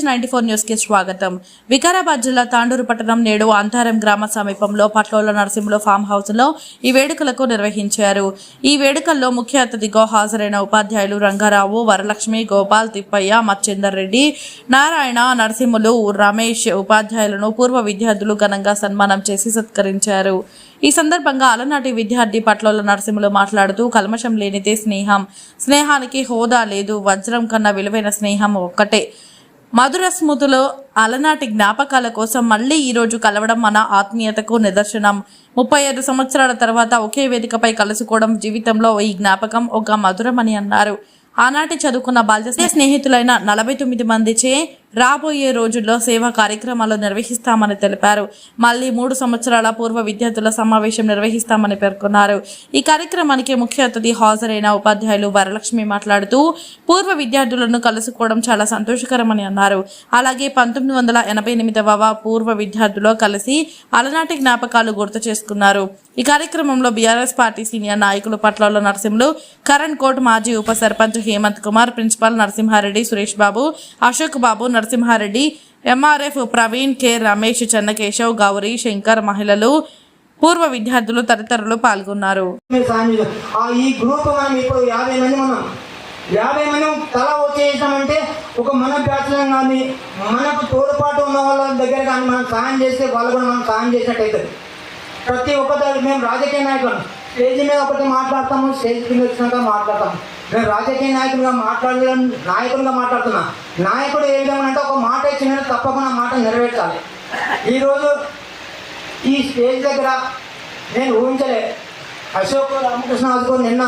CH ninety four న్యూస్కి స్వాగతం. వికారాబాద్ జిల్లా తాండూరు పట్టణం నేడు అంతారం గ్రామ సమీపంలో పట్లోల నరసింహుల ఫామ్ హౌస్లో ఈ వేడుకలకు నిర్వహించారు. ఈ వేడుకల్లో ముఖ్య అతిథిగా హాజరైన ఉపాధ్యాయులు రంగారావు వరలక్ష్మి గోపాల్ తిప్పయ్య మచ్చేందర్ రెడ్డి నారాయణ నరసింహులు రమేష్ ఉపాధ్యాయులను పూర్వ విద్యార్థులు ఘనంగా సన్మానం చేసి సత్కరించారు. ఈ సందర్భంగా అలనాటి విద్యార్థి పట్లోల నరసింహులు మాట్లాడుతూ కల్మషం లేనిదే స్నేహం. స్నేహానికి హోదా లేదు. వజ్రం కన్నా విలువైన స్నేహం ఒక్కటే. మధుర స్మృతులు అలనాటి జ్ఞాపకాల కోసం మళ్ళీ ఈ రోజు కలవడం మన ఆత్మీయతకు నిదర్శనం. ముప్పై ఐదు సంవత్సరాల తర్వాత ఒకే వేదికపై కలుసుకోవడం జీవితంలో ఈ జ్ఞాపకం ఒక మధురమని అన్నారు. ఆనాటి చదువుకున్న బాల్య స్నేహితులైన నలభై తొమ్మిది మందిచే రాబోయే రోజుల్లో సేవా కార్యక్రమాలు నిర్వహిస్తామని తెలిపారు. మళ్ళీ మూడు సంవత్సరాల పూర్వ విద్యార్థుల సమావేశం నిర్వహిస్తామని పేర్కొన్నారు. ఈ కార్యక్రమానికి ముఖ్య అతిథి హాజరైన ఉపాధ్యాయులు వరలక్ష్మి మాట్లాడుతూ పూర్వ విద్యార్థులను కలుసుకోవడం చాలా సంతోషకరమని అన్నారు. అలాగే పంతొమ్మిది వందల ఎనభై ఎనిమిదవ పూర్వ విద్యార్థులు కలిసి అలనాటి జ్ఞాపకాలు గుర్తు చేసుకున్నారు. ఈ కార్యక్రమంలో బీఆర్ఎస్ పార్టీ సీనియర్ నాయకులు పట్లలో నరసింహులు కరణ్ కోట్ మాజీ ఉప sarpanch Hemant Kumar principal Narasimha Reddy Suresh Babu Ashok Babu Narasimha Reddy MRF Praveen K. Ramesh Chennakeshav Gauri Shankar మహిళలు పూర్వ విద్యార్థులు తదితరులు పాల్గొన్నారు. ఈ గ్రూప్ మనం ఇప్పుడు యాభై మంది ఉన్నాం. యాభై మంది తల వచ్చేసామంటే ఒక మన బ్యాచ్లో కానీ మనకు తోడుపాటు ఉన్న వాళ్ళ దగ్గర కానీ మనం సాయం చేస్తే వాళ్ళు కూడా మనం సాయం చేసినట్టయితే. ప్రతి ఒక్కరు మేము రాజకీయ నాయకులు. స్టేజ్ మీద ఒకటి మాట్లాడతాము స్టేజ్ కింద వచ్చినాక మాట్లాడతాము. నేను రాజకీయ నాయకులుగా మాట్లాడడం నాయకులుగా మాట్లాడుతున్నా. నాయకుడు ఏ విధంగా అంటే ఒక మాట ఇచ్చిన తప్పకుండా మాట నెరవేర్చాలి. ఈరోజు ఈ స్టేజ్ దగ్గర నేను ఊహించలే అశోక్ రామకృష్ణ అదుకో నిన్న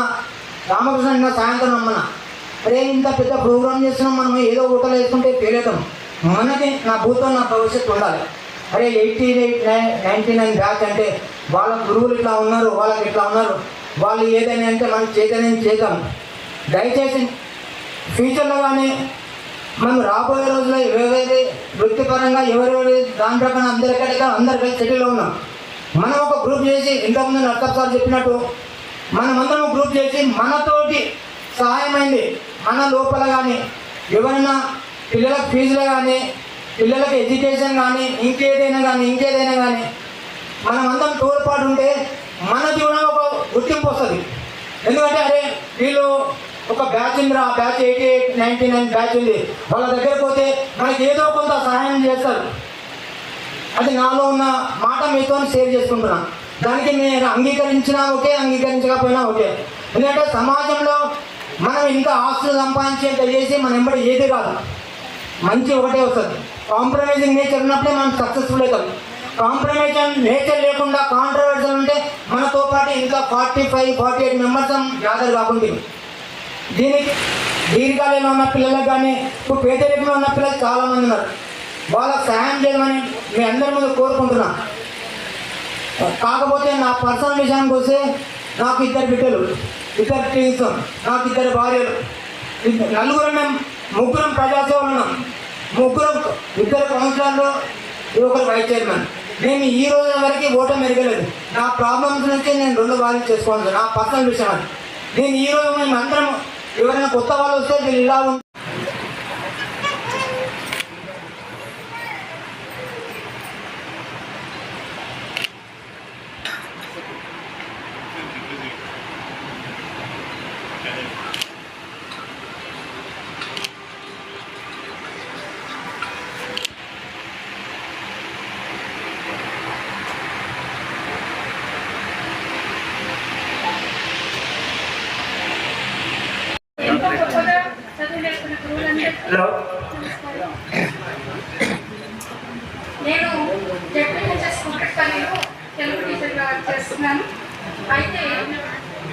రామకృష్ణ నిన్న సాయంత్రం అమ్మన అరే ఇంత పెద్ద ప్రోగ్రామ్ చేస్తున్నాం మనం ఏదో హోటల్ వేసుకుంటే పేరేద్దాం మనకి నా భూతం నా భవిష్యత్తు ఉండాలి. అరే eighty eight nine ninety nine batch అంటే వాళ్ళ గురువులు ఇట్లా ఉన్నారు వాళ్ళకి ఇట్లా ఉన్నారు. వాళ్ళు ఏదైనా అంటే మనం చేతనని చేద్దాం. దయచేసి ఫ్యూచర్లో కానీ మనం రాబోయే రోజుల్లో ఎవరెవరి వృత్తిపరంగా ఎవరెవరి దాని ప్రకారం అందరికీ అందరు సెటిల్లో ఉన్నాం మనం ఒక గ్రూప్ చేసి ఇంతకుముందు నర్తప్ సార్ చెప్పినట్టు మనమందరం గ్రూప్ చేసి మనతోటి సహాయమైంది. మన లోపల కానీ ఎవరైనా పిల్లలకు ఫీజులు కానీ పిల్లలకి ఎడ్యుకేషన్ కానీ ఇంకేదైనా కానీ ఇంకేదైనా కానీ మనమందరం తోడ్పాటు ఉంటే మన జీవనం ఒక గుర్తింపు వస్తుంది. ఎందుకంటే అరే వీళ్ళు ఒక బ్యాచ్ ఉంది ఆ batch eighty eight ninety nine batch ఉంది. వాళ్ళ దగ్గర పోతే మనకి ఏదో కొంత సహాయం చేస్తారు. అది నాలో ఉన్న మాట మీతో షేర్ చేసుకుంటున్నా. దానికి నేను అంగీకరించినా ఓకే అంగీకరించకపోయినా ఓకే. ఎందుకంటే సమాజంలో మనం ఇంకా ఆస్తులు సంపాదించేంత చేసి మన ఎంబడి ఏది కాదు. మంచి ఒకటే వస్తుంది. కాంప్రమైజింగ్ నేచర్ ఉన్నప్పుడే మనం సక్సెస్ఫుల్ అవుతాం. కాంప్రమైజ్ నేచర్ లేకుండా కాంట్రవర్సల్ ఉంటే మనతో పాటు ఇంకా forty five forty eight members gather కాకుండా దీనికి దీర్ఘాలయంలో ఉన్న పిల్లలకు కానీ ఇప్పుడు పేదరికంలో ఉన్న పిల్లలు చాలామంది ఉన్నారు. వాళ్ళకి సహాయం చేయమని మీ అందరి ముందు కోరుకుంటున్నా. కాకపోతే నా పర్సనల్ విషయానికి వస్తే నాకు ఇద్దరు బిడ్డలు ఇద్దరు టీన్స్ నాకు ఇద్దరు భార్యలు. నలుగురు మేము ముగ్గురం ప్రజాసేవలు ఉన్నాం ముగ్గురం ఇద్దరు కౌన్సిలర్లు ఒకరు వైస్ చైర్మన్. నేను ఈ రోజు వరకు ఓటం మెరగలేదు నా ప్రాబ్లమ్స్ నుంచి నేను రెండు బాధ్యత చేసుకోవాలి. నా పర్సనల్ విషయం అది. నేను ఈ రోజు మేము అందరం ఎవరైనా కొత్త వాళ్ళు వస్తే వీళ్ళు ఇలా కుక్కట్పల్లిలో తెలుగు టీచర్గా చేస్తున్నాను. అయితే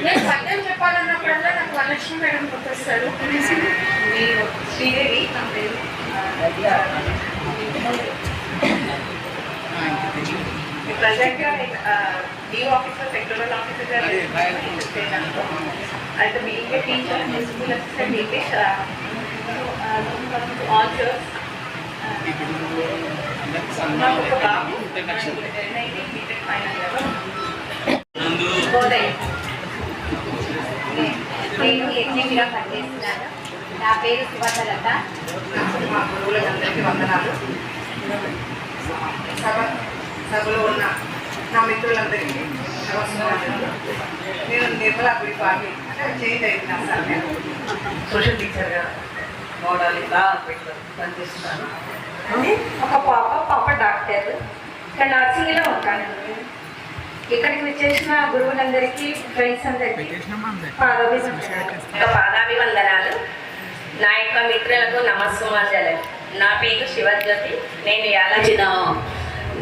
నేను పద్యం చెప్పాలన్నప్పుడల్లా నాకు వరలక్ష్మి మేడం గుర్తొస్తారు. మీరు శ్రీదేవి నా పేరు. ప్రజెంట్గా న్యూ ఆఫీసర్ సెక్టరల్ ఆఫీసర్ అయితే being teacher school assistant English all నేను నాకు ఒక నేను పనిచేస్తున్నాను నా పేరు సువర్ణలత మా గురువులందరికీ వందనాలు సభ సభలో ఉన్న నా మిత్రులందరికీ నమస్కారాలు నేను నిర్మలా గుడి పార్టీ అంటే చేంజ్ అయిపోయినా సార్ నేను సోషల్ టీచర్గా మోడాలి లా పనిచేస్తున్నాను ఒక పాప పాప డాక్టర్. ఇక్కడ నర్సింగ్లో ఉంటాను. ఇక్కడికి వచ్చేసిన గురువులందరికీ ఫ్రెండ్స్ అందరికీ పాదాభివందనాలు. నా యొక్క మిత్రులకు నమస్సుమాంజలి నా పేరు శివజ్యోతి. నేను యాలచిన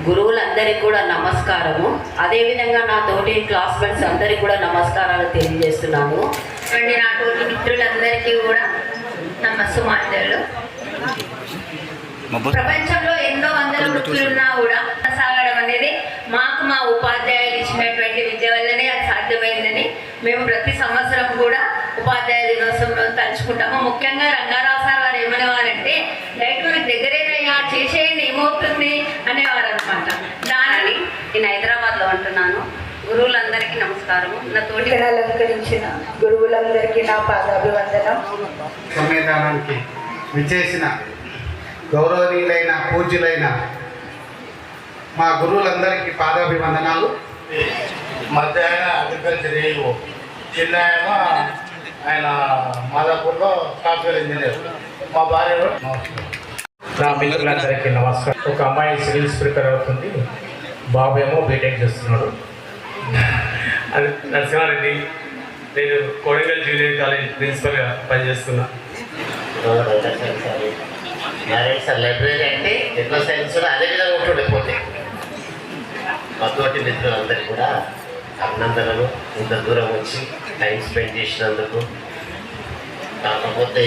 గురువులందరికీ కూడా నమస్కారము. అదేవిధంగా నా తోటి క్లాస్మేట్స్ అందరికీ కూడా నమస్కారాలు తెలియజేస్తున్నాము. అండ్ నా తోటి మిత్రులందరికీ కూడా నమస్సుమాంజలు ప్రపంచంలో ఎన్నో వందల వృత్తులున్నా కూడా సాగడం అనేది మాకు మా ఉపాధ్యాయులు ఇచ్చినటువంటి విద్య వల్లనే అది సాధ్యమైందని మేము ప్రతి సంవత్సరం కూడా ఉపాధ్యాయ దినోత్సవంలో తలుచుకుంటాము. ముఖ్యంగా రంగారావు సార్ వారు ఏమనేవారంటే డైట్ మీకు దగ్గరేనయ్యా చేసేయండి ఏమవుతుంది? అనేవారు అనమాట దానిని నేను హైదరాబాద్లో ఉంటున్నాను గురువులందరికీ నమస్కారము. నా తోటి అలంకరించిన గురువులందరికీ నా పాదాభివందనం. సమ్మేళనానికి విచ్చేసిన గౌరవనీయులైన పూజ్యులైన మా గురువులందరికీ పాదాభివందనాలు. మధ్య ఆయన అగ్రికల్చర్ ఏఈఓ చిన్న ఆయన ఆయన మాదాపూర్లో సాఫ్ట్వేర్ ఇంజనీర్. మా భార్య నా మిత్రులందరికీ నమస్కారం. ఒక అమ్మాయి సివిల్స్ ప్రిపేర్ అవుతుంది. బాబు ఏమో బీటెక్ చేస్తున్నాడు. అది నరసింహారెడ్డి. నేను కొడంగల్ జూనియర్ కాలేజ్ ప్రిన్సిపల్గా పనిచేస్తున్నా. అరే సార్ లైబ్రరీ అంటే సైన్స్ కూడా అదే విధంగా ఉంటుండే పోతే. మిత్రులందరికీ కూడా అభినందనలు ఇంత దూరం వచ్చి టైం స్పెండ్ చేసినందుకు. కాకపోతే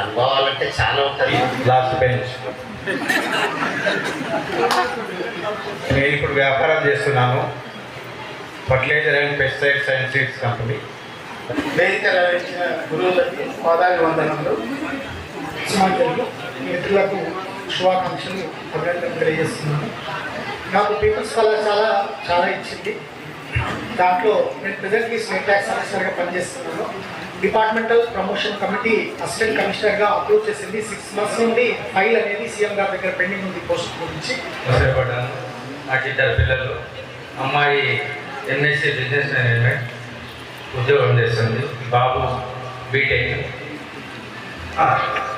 అనుభవాలు అంటే చాలా ఉంటుంది లాస్ట్ బెంచ్ నేను ఇప్పుడు వ్యాపారం చేస్తున్నాను. Fertilizer and pesticides and seeds company వేదిక గురువులకి పాదాభివందనలు సమాజంలో మిత్రులకు శుభాకాంక్షలు అభినందనలు తెలియజేస్తున్నాను. నాకు పీపుల్స్ కళాశాల చాలా ఇచ్చింది. దాంట్లో నేను ప్రజెంట్లీ స్టేట్ ట్యాక్స్ ఆఫీసర్గా పనిచేస్తున్నాను. డిపార్ట్మెంటల్ ప్రమోషన్ కమిటీ అసిస్టెంట్ కమిషనర్గా అప్రూవ్ చేసింది. సిక్స్ మంత్స్ నుండి ఫైల్ అనేది సీఎం గారి దగ్గర పెండింగ్ ఉంది పోస్ట్ గురించి. నాకు ఇద్దరు పిల్లలు. అమ్మాయి ఎంఎస్సీ బిజినెస్ మేనేజ్మెంట్ ఉద్యోగం చేస్తుంది. బాబు బీటెక్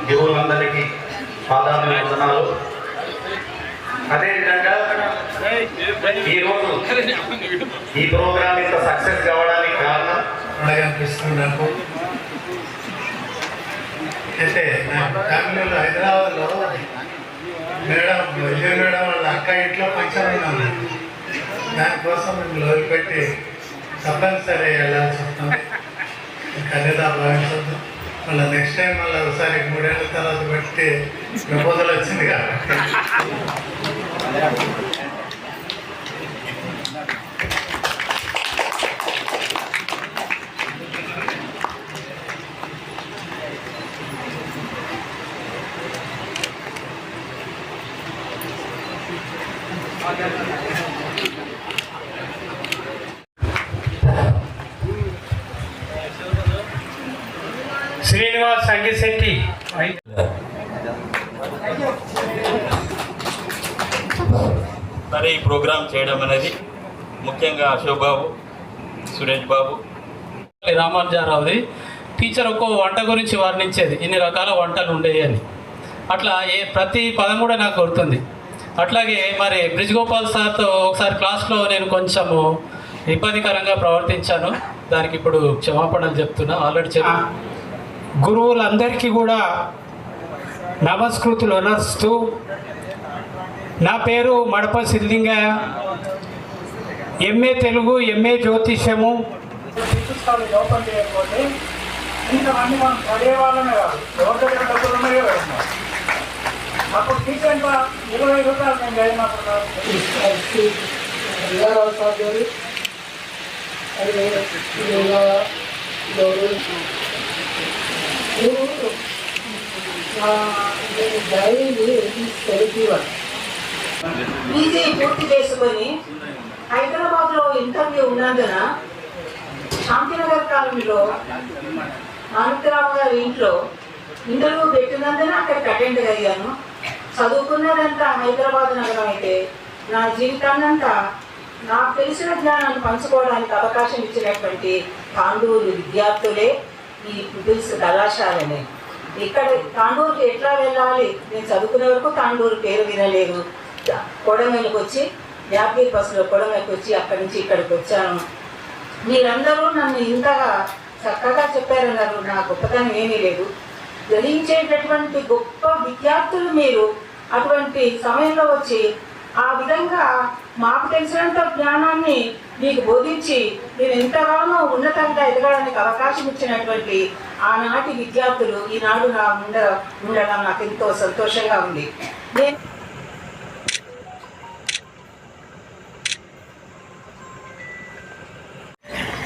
దేవులందరికీ పాదాలు వందనాలు. అదేవిధంగా ఈరోజు ఈ ప్రోగ్రామ్ ఇంత సక్సెస్ కావడానికి కారణం? అనిపిస్తుంది నాకు అయితే నా ఫ్యామిలీలో హైదరాబాద్లో మేడం విజయ మేడం వాళ్ళ అక్క ఇంట్లో ఫంక్షన్ అయినా దానికోసం మేము లోన్ పెట్టి తప్పనిసరి వెళ్ళాల్సి వస్తాం కన్యదా భావించద్దు మళ్ళీ నెక్స్ట్ టైం మళ్ళీ ఒకసారి మూడేళ్ళ తర్వాత పెట్టి ప్రపోజల్ వచ్చింది కాబట్టి శ్రీనివాస్ సంగిశెట్టి మరి ఈ ప్రోగ్రాం చేయడం అనేది ముఖ్యంగా అశోక్ బాబు సురేష్ బాబు. రామానుజారావుది టీచర్ ఒక్కో వంట గురించి వర్ణించేది. ఇన్ని రకాల వంటలు ఉండేవి అని. అట్లా ఏ ప్రతి పదం కూడా నాకు గుర్తుంది. అట్లాగే మరి బ్రిజ్ గోపాల్ సార్తో ఒకసారి క్లాస్లో నేను కొంచెము ఇబ్బందికరంగా ప్రవర్తించాను. దానికి ఇప్పుడు క్షమాపణలు చెప్తున్నా. ఆల్రెడీ చెప్పి గురువులందరికీ కూడా నమస్కృతులు అనర్స్తూ నా పేరు మడప సిద్ధింగయ్య. ఎంఏ తెలుగు ఎంఏ జ్యోతిష్యము. అప్పుడు టీచర్ ఇరవై రూపాయలు నేను చదివినప్పుడు పీజీ పూర్తి చేసుకొని హైదరాబాద్లో ఇంటర్వ్యూ ఉన్నందున శాంతినగర్ కాలనీలో అనంతరావు గారి ఇంట్లో ఇంటర్వ్యూ పెట్టినందున అక్కడికి అటెండ్ అయ్యాను. చదువుకున్నదంతా హైదరాబాద్ నగరం అయితే నా జీవితాన్నంతా నాకు తెలిసిన జ్ఞానాన్ని పంచుకోవడానికి అవకాశం ఇచ్చినటువంటి తాండూరు విద్యార్థులే ఈ పిల్స్ కళాశాలనే. ఇక్కడ తాండూరుకి ఎట్లా వెళ్ళాలి? నేను చదువుకునే వరకు తాండూరు పేరు వినలేదు. కొడమేలకు వచ్చి యాదగిరి బస్సులో కొడమేలకు వచ్చి అక్కడి నుంచి ఇక్కడికి వచ్చాను. మీరందరూ నన్ను ఇంతగా చక్కగా చెప్పారన్నారు నా గొప్పతనం ఏమీ లేదు. గ్రహించేటటువంటి గొప్ప విద్యార్థులు మీరు. అటువంటి సమయంలో వచ్చి ఆ విధంగా మాకు తెలిసినంత జ్ఞానాన్ని మీకు బోధించి మీరు ఎంతగానో ఉన్నతంగా ఎదగడానికి అవకాశం ఇచ్చినటువంటి ఆనాటి విద్యార్థులు ఈనాడు నా ఉండ ఉండడం నాకు ఎంతో సంతోషంగా ఉంది. నేను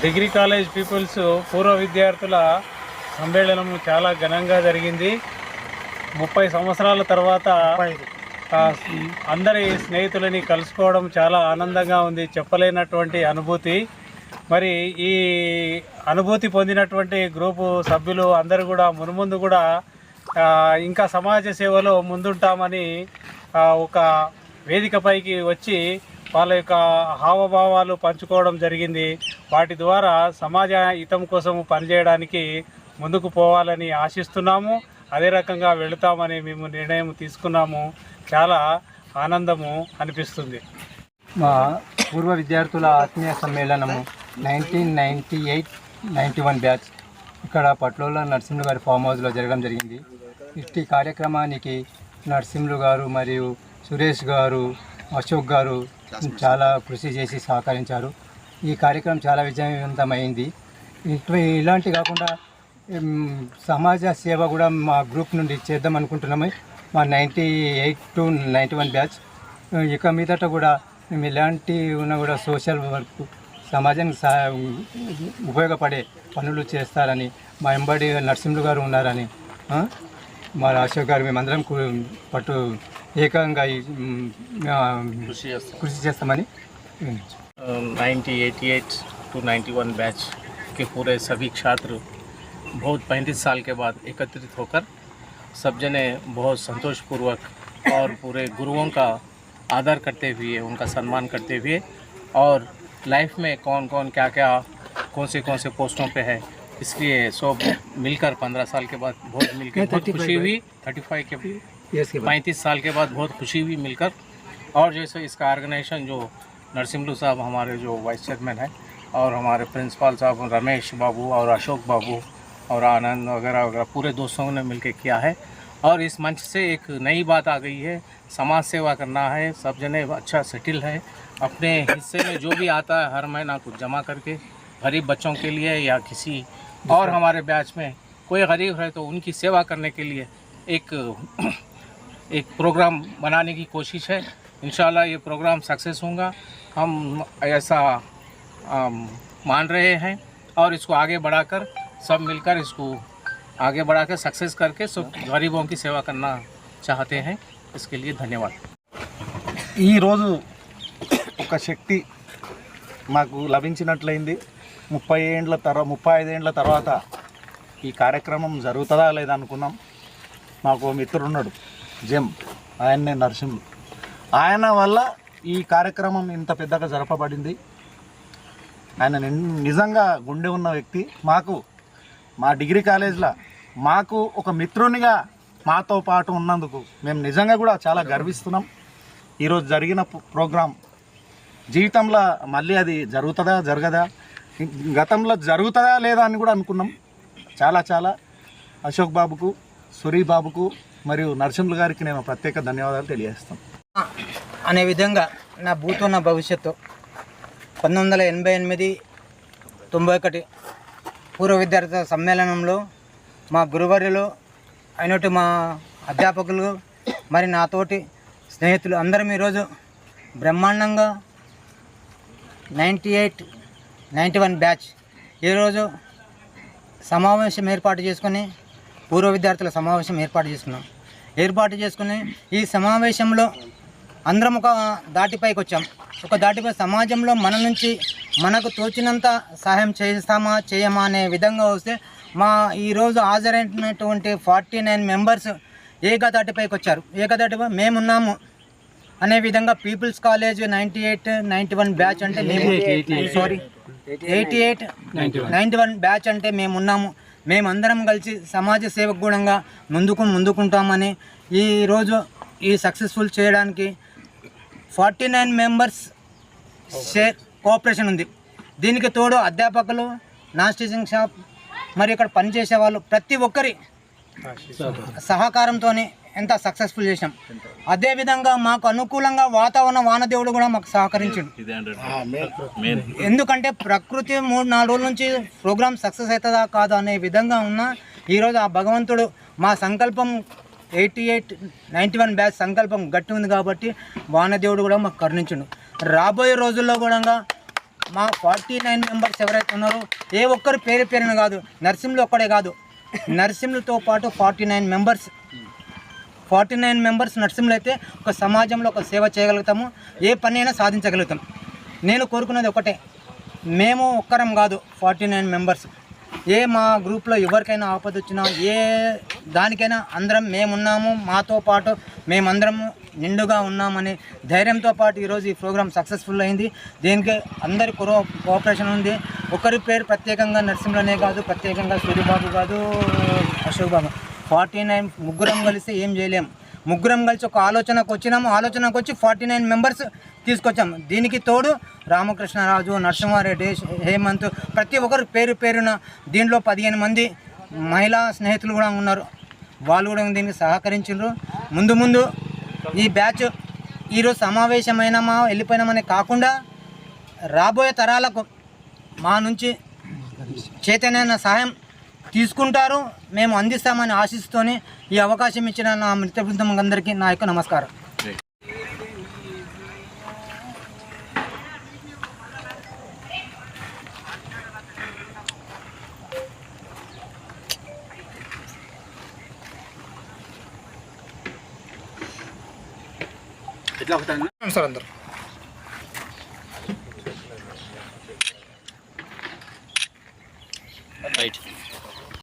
డిగ్రీ కాలేజ్ పీపుల్స్ పూర్వ విద్యార్థుల సమ్మేళనం చాలా ఘనంగా జరిగింది. ముప్పై సంవత్సరాల తర్వాత ఆ, అందరి స్నేహితులని కలుసుకోవడం చాలా ఆనందంగా ఉంది చెప్పలేనటువంటి అనుభూతి. మరి ఈ అనుభూతి పొందినటువంటి గ్రూపు సభ్యులు అందరూ కూడా మునుముందు కూడా ఇంకా సమాజ సేవలో ముందుంటామని ఒక వేదికపైకి వచ్చి వాళ్ళ యొక్క హావభావాలు పంచుకోవడం జరిగింది. వాటి ద్వారా సమాజ హితం కోసం పనిచేయడానికి ముందుకు పోవాలని ఆశిస్తున్నాము. అదే రకంగా వెళుతామని మేము నిర్ణయం తీసుకున్నాము. చాలా ఆనందము అనిపిస్తుంది. మా పూర్వ విద్యార్థుల ఆత్మీయ సమ్మేళనము nineteen ninety eight ninety one batch ఇక్కడ పట్లోల నరసింహులు గారి ఫామ్ హౌస్లో జరగడం జరిగింది. ఇట్టి కార్యక్రమానికి నరసింహులు గారు మరియు సురేష్ గారు అశోక్ గారు చాలా కృషి చేసి సహకరించారు. ఈ కార్యక్రమం చాలా విజయవంతమైంది. ఇటు ఇలాంటి కాకుండా సమాజ సేవ కూడా మా గ్రూప్ నుండి చేద్దాం అనుకుంటున్నాము. మా ninety eight to ninety one batch ఇక మీదట కూడా మేము ఎలాంటి ఉన్నా కూడా సోషల్ వర్క్ సమాజానికి సహా ఉపయోగపడే పనులు చేస్తారని మా ఎంబడి నరసింహులు గారు ఉన్నారని ఆ, మా అశోక్ గారు మేమందరం కు- పట్టు ఏకంగా ఈ, మ్, ఆ, కృషి చేస్తామని ninety eighty eight to ninety one batch के पूरे सभी छात्र बहुत पैंतीस साल के बाद एकत्रित होकर सब जने बहुत संतोषपूर्वक और पूरे गुरुओं का आदर करते हुए उनका सम्मान करते हुए और लाइफ में कौन कौन क्या क्या कौन से कौन से पोस्टों पे है इसलिए सब मिलकर पंद्रह साल के बाद बहुत मिलकर बहुत खुशी हुई। थर्टी फाइव के बाद। पैंतीस साल के बाद बहुत खुशी हुई मिलकर। और जैसे इसका ऑर्गेनाइजेशन जो नरसिम्लू साहब हमारे जो वाइस चेयरमैन हैं और हमारे प्रिंसिपल साहब रमेश बाबू और अशोक बाबू और आनंद वगैरह वगैरह पूरे दोस्तों ने मिलकर किया है। और इस मंच से एक नई बात आ गई है। समाज सेवा करना है सब जने अच्छा सेटिल है। अपने हिस्से में जो भी आता है हर महीना कुछ जमा करके गरीब बच्चों के लिए या किसी और हमारे बैच में कोई गरीब है तो उनकी सेवा करने के लिए एक एक प्रोग्राम बनाने की कोशिश है। इन ये प्रोग्राम सक्सेस होगा। हम ऐसा आम, मान रहे हैं और इसको आगे बढ़ाकर सब मिलकर इसको आगे बढ़ाकर सक्सेस करके सब गरीबों की सेवा करना चाहते हैं इसके लिए धन्यवाद ఈరోజు ఒక శక్తి మాకు లభించినట్లయింది ముప్పై ఏండ్ల తర్వాత ముప్పై ఐదేండ్ల తర్వాత ఈ కార్యక్రమం జరుగుతుందా లేదా అనుకున్నాం మాకు ఓ మిత్రుడు ఉన్నాడు జెమ్ ఆయన్నే నరసింహులు ఆయన వల్ల ఈ కార్యక్రమం ఇంత పెద్దగా జరపబడింది ఆయన నిన్- నిజంగా గుండె ఉన్న వ్యక్తి మాకు మా డిగ్రీ కాలేజ్లో మాకు ఒక మిత్రునిగా మాతో పాటు ఉన్నందుకు మేము నిజంగా కూడా చాలా గర్విస్తున్నాం. ఈరోజు జరిగిన ప్రోగ్రాం జీవితంలో మళ్ళీ అది జరుగుతుందా జరగదా? గతంలో జరుగుతుందా లేదా అని కూడా అనుకున్నాం. చాలా చాలా. అశోక్ బాబుకు సురీ బాబుకు మరియు నరసింహులు గారికి నేను ప్రత్యేక ధన్యవాదాలు తెలియజేస్తాను అనే విధంగా నా భూతున్న భవిష్యత్తు పంతొమ్మిది వందల ఎనభై ఎనిమిది తొంభై ఒకటి పూర్వ విద్యార్థుల సమ్మేళనంలో మా గురువర్యులు అయినట్టు మా అధ్యాపకులు మరి నాతోటి స్నేహితులు అందరం ఈరోజు బ్రహ్మాండంగా ninety eight ninety one batch ఈరోజు సమావేశం ఏర్పాటు చేసుకొని పూర్వ విద్యార్థుల సమావేశం ఏర్పాటు చేసుకున్నాం. ఏర్పాటు చేసుకుని ఈ సమావేశంలో అందరం ఒక దాటిపైకి వచ్చాం ఒక దాటిపై సమాజంలో మన నుంచి మనకు తోచినంత సహాయం చేస్తామా చేయమా అనే విధంగా వస్తే మా ఈరోజు హాజరైనటువంటి ఫార్టీ నైన్ మెంబర్స్ ఏకతాటిపైకి వచ్చారు. ఏకతాటిపై మేమున్నాము అనే విధంగా people's college ninety eight ninety one batch అంటే మేము sorry eighty eight ninety one. Batch అంటే మేము ఉన్నాము మేమందరం కలిసి సమాజ సేవకు గుణంగా ముందుకు ముందుకుంటామని ఈరోజు ఈ సక్సెస్ఫుల్ చేయడానికి forty nine members share cooperation ఉంది. దీనికి తోడు అధ్యాపకులు నాన్ టీచింగ్ షాప్ మరి ఇక్కడ పనిచేసే వాళ్ళు ప్రతి ఒక్కరి సహకారంతో ఎంత సక్సెస్ఫుల్ చేసాం అదేవిధంగా మాకు అనుకూలంగా వాతావరణ వానదేవుడు కూడా మాకు సహకరించాడు. ఎందుకంటే ప్రకృతి మూడు నాలుగు రోజుల నుంచి ప్రోగ్రామ్ సక్సెస్ అవుతుందా కాదా అనే విధంగా ఉన్న ఈరోజు ఆ భగవంతుడు మా సంకల్పం eighty eight ninety one batch సంకల్పం గట్టి ఉంది కాబట్టి వానదేవుడు కూడా మాకు కరుణించుడు. రాబోయే రోజుల్లో కూడా మా ఫార్టీ నైన్ మెంబర్స్ ఎవరైతే ఉన్నారో ఏ ఒక్కరు పేరు పేరున కాదు నర్సింహులు ఒక్కడే కాదు. నర్సింహులతో పాటు forty nine members forty nine members Narsimhulu అయితే ఒక సమాజంలో ఒక సేవ చేయగలుగుతాము ఏ పని అయినా సాధించగలుగుతాం. నేను కోరుకున్నది ఒకటే మేము ఒక్కరం కాదు ఫార్టీ నైన్ మెంబర్స్. ఏ మా గ్రూప్లో ఎవరికైనా ఆపద వచ్చినా ఏ దానికైనా అందరం మేమున్నాము మాతో పాటు మేమందరము నిండుగా ఉన్నామని ధైర్యంతో పాటు ఈరోజు ఈ ప్రోగ్రాం సక్సెస్ఫుల్ అయింది. దీనికి అందరి కోరో కోఆపరేషన్ ఉంది. ఒకరి పేరు ప్రత్యేకంగా నరసింహులనే కాదు ప్రత్యేకంగా సూర్యబాబు కాదు అశోక్ బాబు. ఫార్టీ నైన్ ముగ్గురం కలిసి ఏం చేయలేం. ముగ్గురం కలిసి ఒక ఆలోచనకు వచ్చినాము. ఆలోచనకు వచ్చి ఫార్టీ నైన్ మెంబర్స్ తీసుకొచ్చాం. దీనికి తోడు రామకృష్ణరాజు నరసింహారెడ్డి హేమంత్ ప్రతి ఒక్కరు పేరు పేరున దీంట్లో పదిహేను మంది మహిళా స్నేహితులు కూడా ఉన్నారు. వాళ్ళు కూడా దీనికి సహకరించారు ముందు ముందు ఈ బ్యాచ్ ఈరోజు సమావేశమైనామా వెళ్ళిపోయినామని కాకుండా రాబోయే తరాలకు మా నుంచి చైతన్యమైన సహాయం తీసుకుంటారు. మేము అందిస్తామని ఆశిస్తూనే ఈ అవకాశం ఇచ్చిన నా మిత్ర బృందం అందరికీ నా యొక్క నమస్కారం. సార్ అందరు